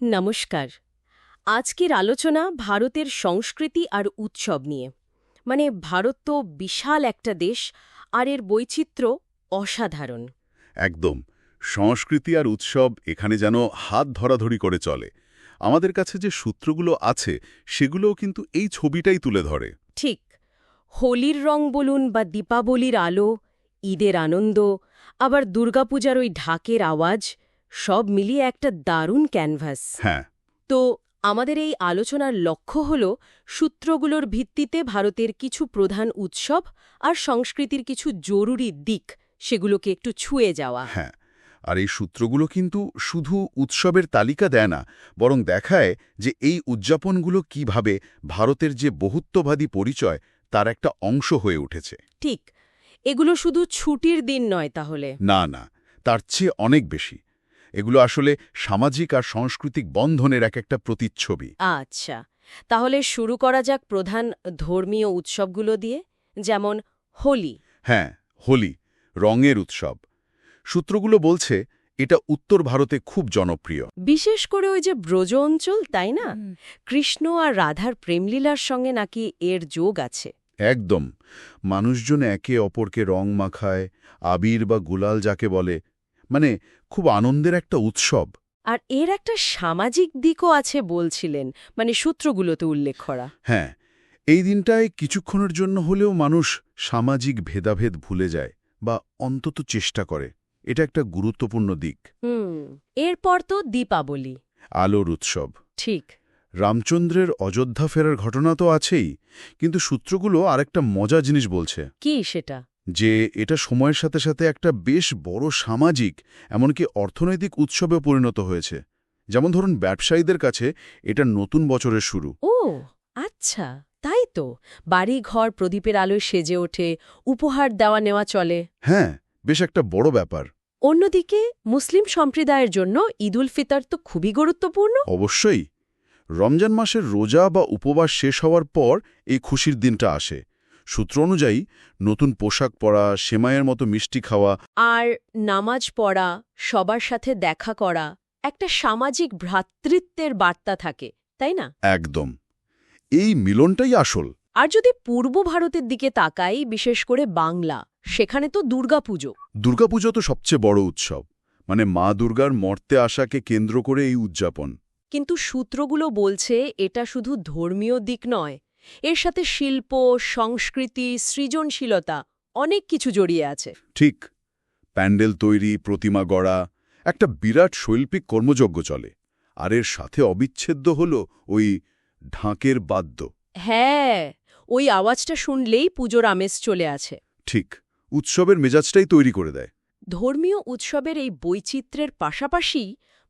নমস্কার। আজকের আলোচনা ভারতের সংস্কৃতি আর উৎসব নিয়ে। মানে ভারত তো বিশাল একটা দেশ আর এর বৈচিত্র্য অসাধারণ। একদম। সংস্কৃতি আর উৎসব এখানে যেন হাত ধরাধরি করে চলে। আমাদের কাছে যে সূত্রগুলো আছে সেগুলোও কিন্তু এই ছবিটাই তুলে ধরে। ঠিক। হোলির রং বলুন বা দীপাবলির আলো ঈদের আনন্দ আবার দুর্গাপূজার ওই ঢাকের আওয়াজ সব মিলিয়ে একটা দারুণ ক্যানভাস। হ্যাঁ। তো আমাদের এই আলোচনার লক্ষ্য হল সূত্রগুলোর ভিত্তিতে ভারতের কিছু প্রধান উৎসব আর সংস্কৃতির কিছু জরুরি দিক সেগুলোকে একটু ছুঁয়ে যাওয়া। হ্যাঁ আর এই সূত্রগুলো কিন্তু শুধু উৎসবের তালিকা দেয় না বরং দেখায় যে এই উদযাপনগুলো কীভাবে ভারতের যে বহুত্ববাদী পরিচয় তার একটা অংশ হয়ে উঠেছে। ঠিক এগুলো শুধু ছুটির দিন নয় তাহলে। না না তার চেয়ে অনেক বেশি। এগুলো আসলে সামাজিক আর সাংস্কৃতিক বন্ধনের এক একটা প্রতিচ্ছবি। আচ্ছা তাহলে শুরু করা যাক প্রধান ধর্মীয় উৎসবগুলো দিয়ে যেমন হোলি। হ্যাঁ হোলি রঙের উৎসব। সূত্রগুলো বলছে এটা উত্তর ভারতে খুব জনপ্রিয়। বিশেষ করে ওই যে ব্রজ অঞ্চল তাই না? কৃষ্ণ আর রাধার প্রেমলীলার সঙ্গে নাকি এর যোগ আছে। একদম। মানুষজন একে অপরকে রং মাখায় আবির বা গুলাল যাকে বলে মানে খুব আনন্দের একটা উৎসব। আর এর একটা সামাজিক দিকও আছে বলছিলেন মানে সূত্রগুলোতে উল্লেখ করা। হ্যাঁ এই দিনটায় কিছুক্ষণের জন্য হলেও মানুষ সামাজিক ভেদাভেদ ভুলে যায় বা অন্তত চেষ্টা করে। এটা একটা গুরুত্বপূর্ণ দিক। হুম এরপর তো দীপাবলি। আলোর উৎসব। ঠিক। রামচন্দ্রের অযোধ্যা ফেরার ঘটনা তো আছেই কিন্তু সূত্রগুলো আরেকটা মজা জিনিস বলছে। কি সেটা? যে এটা সময়ের সাথে সাথে একটা বেশ বড় সামাজিক এমনকি অর্থনৈতিক উৎসবে পরিণত হয়েছে। যেমন ধরুন ব্যবসায়ীদের কাছে এটা নতুন বছরের শুরু। ও আচ্ছা তাই তো। বাড়ি ঘর প্রদীপের আলোয় সেজে ওঠে উপহার দেওয়া নেওয়া চলে। হ্যাঁ বেশ একটা বড় ব্যাপার। অন্যদিকে মুসলিম সম্প্রদায়ের জন্য ঈদুল ফিতর তো খুবই গুরুত্বপূর্ণ। অবশ্যই। রমজান মাসের রোজা বা উপবাস শেষ হওয়ার পর এই খুশির দিনটা আসে। সূত্র অনুযায়ী নতুন পোশাক পরা সেমাইয়ের মতো মিষ্টি খাওয়া আর নামাজ পড়া সবার সাথে দেখা করা একটা সামাজিক ভ্রাতৃত্বের বার্তা থাকে তাই না? একদম। এই মিলনটাই আসল। আর যদি পূর্ব ভারতের দিকে তাকাই বিশেষ করে বাংলা সেখানে তো দুর্গাপুজো। দুর্গাপুজো তো সবচেয়ে বড় উৎসব। মানে মা দুর্গার মর্তে আশাকে কেন্দ্র করে এই উদযাপন। কিন্তু সূত্রগুলো বলছে এটা শুধু ধর্মীয় দিক নয় এর সাথে শিল্প সংস্কৃতি সৃজনশীলতা অনেক কিছু জড়িয়ে আছে। ঠিক। প্যান্ডেল তৈরি প্রতিমা গড়া একটা বিরাট শৈল্পিক কর্মযজ্ঞ চলে। আর এর সাথে অবিচ্ছেদ্য হল ওই ঢাকের বাদ্য। হ্যাঁ ওই আওয়াজটা শুনলেই পুজোর আমেজ চলে আছে। ঠিক উৎসবের মেজাজটাই তৈরি করে দেয়। ধর্মীয় উৎসবের এই বৈচিত্র্যের পাশাপাশি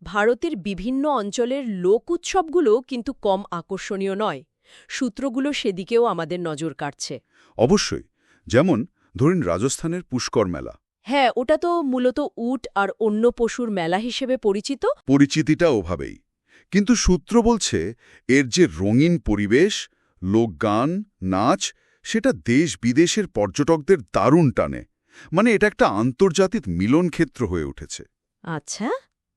ভারতের বিভিন্ন অঞ্চলের লোক উৎসবগুলো কিন্তু কম আকর্ষণীয় নয়। সূত্রগুলো সেদিকেও আমাদের নজর কাটছে অবশ্যই যেমন ধরুন রাজস্থানের পুষ্কর মেলা। হ্যাঁ ওটা তো মূলত উট আর অন্য পশুর মেলা হিসেবে পরিচিত। পরিচিতিটা ওভাবেই। কিন্তু সূত্র বলছে এর যে রঙিন পরিবেশ লোকগান নাচ সেটা দেশ বিদেশের পর্যটকদের দারুণ টানে। মানে এটা একটা আন্তর্জাতিক মিলন ক্ষেত্র হয়ে উঠেছে। আচ্ছা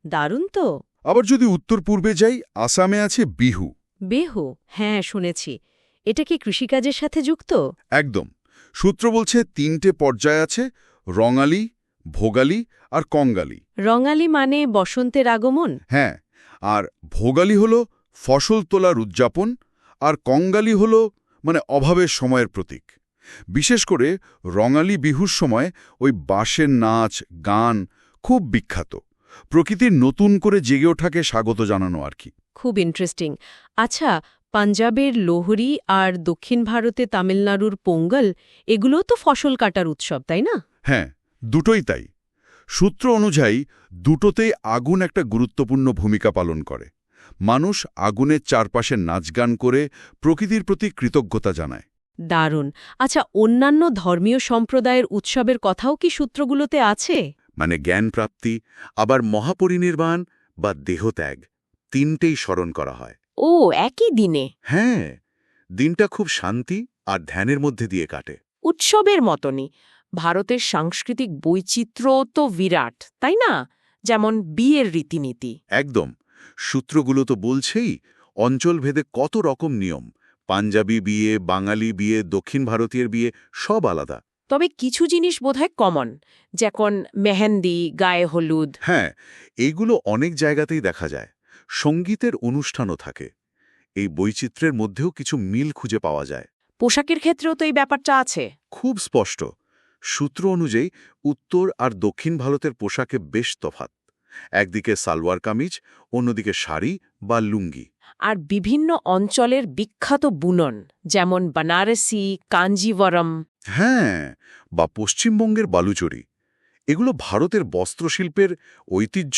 দারুণ তো। আবার যদি উত্তর পূর্বে যাই আসামে আছে বিহু। বেহু হ্যাঁ শুনেছি। এটা কি কৃষিকাজের সাথে যুক্ত? একদম। সূত্র বলছে তিনটে পর্যায় আছে রঙালি ভোগালি আর কঙ্গালি। রঙালি মানে বসন্তের আগমন? হ্যাঁ আর ভোগালি হল ফসল তোলার উদযাপন আর কঙ্গালি হল মানে অভাবের সময়ের প্রতীক। বিশেষ করে রঙালি বিহুর সময় ওই বাঁশের নাচ গান খুব বিখ্যাত। প্রকৃতির নতুন করে জেগে ওঠাকে স্বাগত জানানো আর কি। খুব ইন্টারেস্টিং আচ্ছা পাঞ্জাবের লোহরি আর দক্ষিণ ভারতে তামিলনাড়ুর পোঙ্গল এগুলোও তো ফসল কাটার উৎসব তাই না? হ্যাঁ দুটোই তাই। সূত্র অনুযায়ী দুটোতেই আগুন একটা গুরুত্বপূর্ণ ভূমিকা পালন করে। মানুষ আগুনের চারপাশে নাচগান করে প্রকৃতির প্রতি কৃতজ্ঞতা জানায়। দারুণ। আচ্ছা অন্যান্য ধর্মীয় সম্প্রদায়ের উৎসবের কথাও কি সূত্রগুলোতে আছে? মানে জ্ঞান প্রাপ্তি আবার মহাপরিনির্বাণ বা দেহত্যাগ তিনটেই স্মরণ করা হয়। ও একই দিনে? হ্যাঁ দিনটা খুব শান্তি আর ধ্যানের মধ্যে দিয়ে কাটে। উৎসবের মতনই। ভারতের সাংস্কৃতিক বৈচিত্র্য তো বিরাট তাই না? যেমন বিয়ের রীতিনীতি। একদম। সূত্রগুলো তো বলছেই অঞ্চলভেদে কত রকম নিয়ম। পাঞ্জাবি বিয়ে বাঙালি বিয়ে দক্ষিণ ভারতীয় বিয়ে সব আলাদা। তবে কিছু জিনিস বোধহয় কমন যেমন মেহেন্দি গায়ে হলুদ। হ্যাঁ এইগুলো অনেক জায়গাতেই দেখা যায়। সঙ্গীতের অনুষ্ঠানও থাকে। এই বৈচিত্র্যের মধ্যেও কিছু মিল খুঁজে পাওয়া যায়। পোশাকের ক্ষেত্রেও তো এই ব্যাপারটা আছে। খুব স্পষ্ট। সূত্র অনুযায়ী উত্তর আর দক্ষিণ ভারতের পোশাকে বেশ তফাত একদিকে সালোয়ার কামিজ অন্যদিকে শাড়ি বা লুঙ্গি। আর বিভিন্ন অঞ্চলের বিখ্যাত বুনন যেমন বানারসি কাঞ্জিবরম। হ্যাঁ বা পশ্চিমবঙ্গের বালুচরি। এগুলো ভারতের বস্ত্রশিল্পের ঐতিহ্য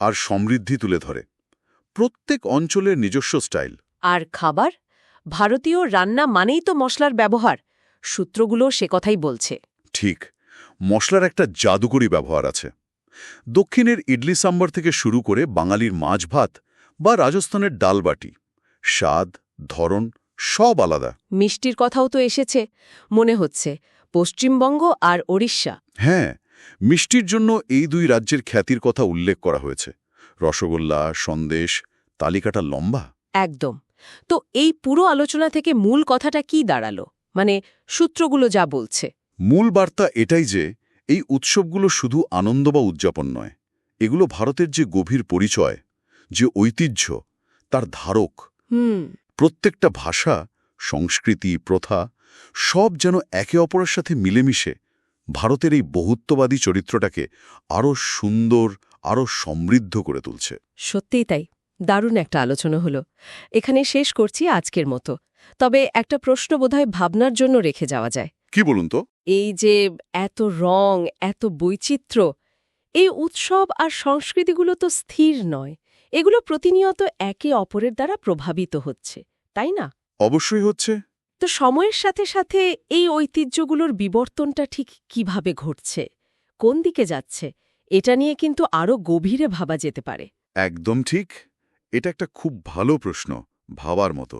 আর সমৃদ্ধি তুলে ধরে। প্রত্যেক অঞ্চলের নিজস্ব স্টাইল। আর খাবার? ভারতীয় রান্না মানেই তো মশলার ব্যবহার। সূত্রগুলো সে কথাই বলছে। ঠিক মশলার একটা জাদুকরি ব্যবহার আছে। দক্ষিণের ইডলি সাম্বার থেকে শুরু করে বাঙালির মাছ ভাত বা রাজস্থানের ডালবাটি স্বাদ ধরন সব আলাদা। মিষ্টির কথাও তো এসেছে মনে হচ্ছে পশ্চিমবঙ্গ আর ওড়িশা। হ্যাঁ মিষ্টির জন্য এই দুই রাজ্যের খ্যাতির কথা উল্লেখ করা হয়েছে। রসগোল্লা সন্দেশ তালিকাটা লম্বা। একদম। তো এই পুরো আলোচনা থেকে মূল কথাটা কি দাঁড়াল? মানে সূত্রগুলো যা বলছে। মূল বার্তা এটাই যে এই উৎসবগুলো শুধু আনন্দ বা উদযাপন নয়। এগুলো ভারতের যে গভীর পরিচয় যে ঐতিহ্য তার ধারক। হুম। প্রত্যেকটা ভাষা সংস্কৃতি প্রথা সব যেন একে অপরের সাথে মিলেমিশে। ভারতের এই বহুত্ববাদী চরিত্রটাকে আরও সুন্দর আরও সমৃদ্ধ করে তুলছে। সত্যিই তাই। দারুণ একটা আলোচনা হলো। এখানে শেষ করছি আজকের মতো। তবে একটা প্রশ্ন বোধহয় ভাবনার জন্য রেখে যাওয়া যায়। কি বলুন তো? এই যে এত রং এত বৈচিত্র্য এই উৎসব আর সংস্কৃতিগুলো তো স্থির নয়। এগুলো প্রতিনিয়ত একে অপরের দ্বারা প্রভাবিত হচ্ছে। তাই না? অবশ্যই হচ্ছে। তো সময়ের সাথে সাথে এই ঐতিহ্যগুলোর বিবর্তনটা ঠিক কীভাবে ঘটছে? কোন দিকে যাচ্ছে? এটা নিয়ে কিন্তু আরও গভীরে ভাবা যেতে পারে। একদম ঠিক। এটা একটা খুব ভালো প্রশ্ন ভাবার মতো।